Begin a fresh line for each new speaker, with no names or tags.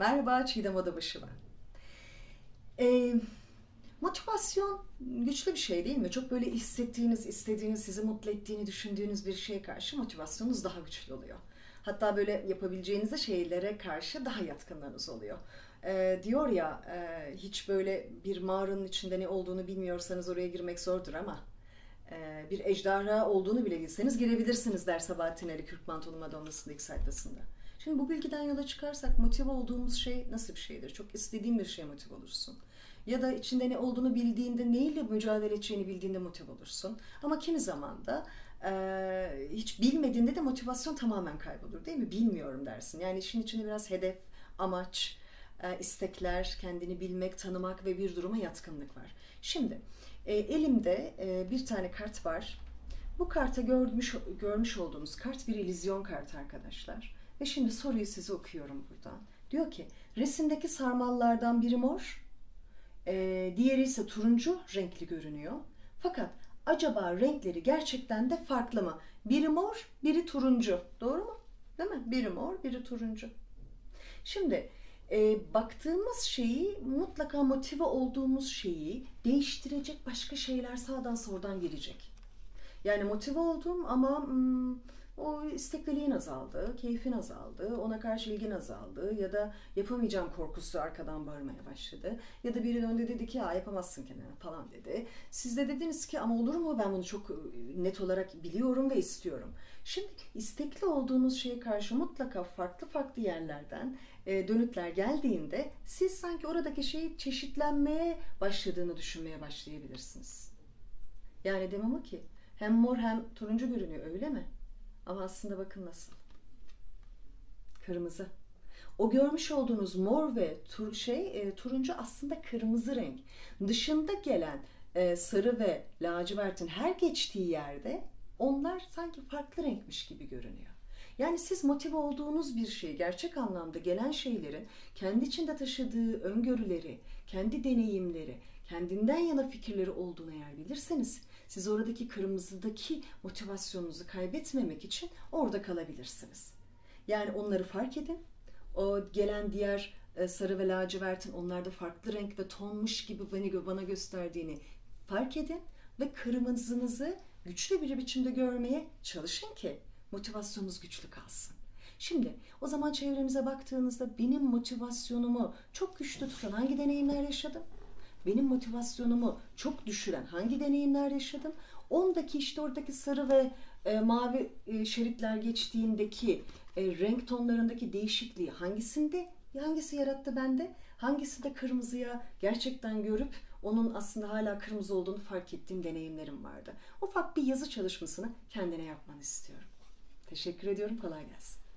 Merhaba Çiğdem Odabaşı ben. Ee, motivasyon güçlü bir şey değil mi? Çok böyle hissettiğiniz, istediğiniz, sizi mutlu ettiğini düşündüğünüz bir şeye karşı motivasyonunuz daha güçlü oluyor. Hatta böyle yapabileceğiniz şeylere karşı daha yatkınlığınız oluyor. Ee, diyor ya e, hiç böyle bir mağaranın içinde ne olduğunu bilmiyorsanız oraya girmek zordur ama e, bir ejderha olduğunu bile bilseniz girebilirsiniz der Sabahattin Ali Kürkmantolu Madonna'sının ilk sayfasında. Şimdi bu bilgiden yola çıkarsak motive olduğumuz şey nasıl bir şeydir? Çok istediğin bir şeye motive olursun. Ya da içinde ne olduğunu bildiğinde, neyle mücadele edeceğini bildiğinde motive olursun. Ama kimi zaman da e, hiç bilmediğinde de motivasyon tamamen kaybolur değil mi? Bilmiyorum dersin. Yani işin içinde biraz hedef, amaç, e, istekler, kendini bilmek, tanımak ve bir duruma yatkınlık var. Şimdi e, elimde e, bir tane kart var. Bu karta görmüş, görmüş olduğunuz kart bir illüzyon kartı arkadaşlar. Ve şimdi soruyu size okuyorum buradan. Diyor ki resimdeki sarmallardan biri mor, e, diğeri ise turuncu renkli görünüyor. Fakat acaba renkleri gerçekten de farklı mı? Biri mor, biri turuncu. Doğru mu? Değil mi? Biri mor, biri turuncu. Şimdi e, baktığımız şeyi mutlaka motive olduğumuz şeyi değiştirecek başka şeyler sağdan soldan gelecek. Yani motive oldum ama hmm, o istekliliğin azaldı, keyfin azaldı, ona karşı ilgin azaldı ya da yapamayacağım korkusu arkadan bağırmaya başladı. Ya da biri döndü dedi ki ya yapamazsın Kenan falan dedi. Siz de dediniz ki ama olur mu ben bunu çok net olarak biliyorum ve istiyorum. Şimdi istekli olduğunuz şeye karşı mutlaka farklı farklı yerlerden dönütler geldiğinde siz sanki oradaki şeyi çeşitlenmeye başladığını düşünmeye başlayabilirsiniz. Yani demem o ki hem mor hem turuncu görünüyor öyle mi? Ama aslında bakın nasıl. Kırmızı. O görmüş olduğunuz mor ve tur şey e, turuncu aslında kırmızı renk. Dışında gelen e, sarı ve lacivertin her geçtiği yerde onlar sanki farklı renkmiş gibi görünüyor. Yani siz motive olduğunuz bir şey, gerçek anlamda gelen şeylerin kendi içinde taşıdığı öngörüleri, kendi deneyimleri, kendinden yana fikirleri olduğunu eğer bilirseniz siz oradaki kırmızıdaki motivasyonunuzu kaybetmemek için orada kalabilirsiniz. Yani onları fark edin. O gelen diğer e, sarı ve lacivertin onlarda farklı renk ve tonmuş gibi bana, bana gösterdiğini fark edin ve kırmızınızı güçlü bir biçimde görmeye çalışın ki motivasyonunuz güçlü kalsın. Şimdi o zaman çevremize baktığınızda benim motivasyonumu çok güçlü tutan hangi deneyimler yaşadım? Benim motivasyonumu çok düşüren hangi deneyimler yaşadım? Ondaki işte oradaki sarı ve e, mavi e, şeritler geçtiğindeki e, renk tonlarındaki değişikliği hangisinde hangisi yarattı bende? Hangisi de kırmızıya gerçekten görüp onun aslında hala kırmızı olduğunu fark ettiğim deneyimlerim vardı. Ufak bir yazı çalışmasını kendine yapmanı istiyorum. Teşekkür ediyorum. Kolay gelsin.